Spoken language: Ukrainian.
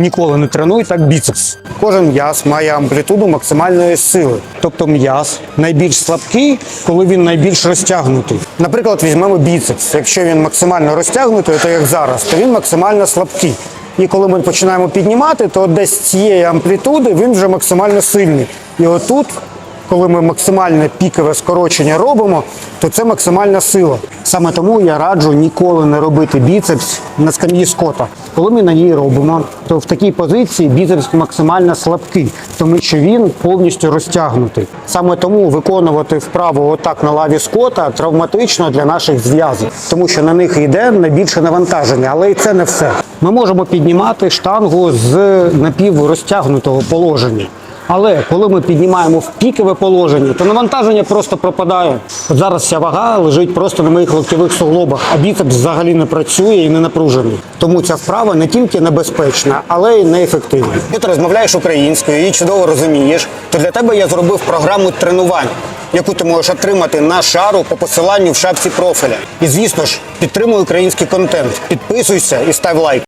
Ніколи не тренуй так біцепс. Кожен м'яз має амплітуду максимальної сили. Тобто м'яз найбільш слабкий, коли він найбільш розтягнутий. Наприклад, візьмемо біцепс. Якщо він максимально розтягнутий, то як зараз, то він максимально слабкий. І коли ми починаємо піднімати, то десь з цієї амплітуди він вже максимально сильний. І отут коли ми максимальне пікове скорочення робимо, то це максимальна сила. Саме тому я раджу ніколи не робити біцепс на скам'ї скота. Коли ми на ній робимо, то в такій позиції біцепс максимально слабкий, тому що він повністю розтягнутий. Саме тому виконувати вправу отак на лаві скота травматично для наших зв'язок, тому що на них йде найбільше навантаження, але і це не все. Ми можемо піднімати штангу з напіврозтягнутого положення. Але коли ми піднімаємо в пікове положення, то навантаження просто пропадає. От зараз вся вага лежить просто на моїх локтєвих суглобах, а біцепс взагалі не працює і не напружений. Тому ця вправа не тільки небезпечна, але й неефективна. Ти розмовляєш українською і чудово розумієш, то для тебе я зробив програму тренувань. Яку ти можеш отримати на шару по посиланню в шапці профіля. І звісно ж, підтримуй український контент. Підписуйся і став лайк.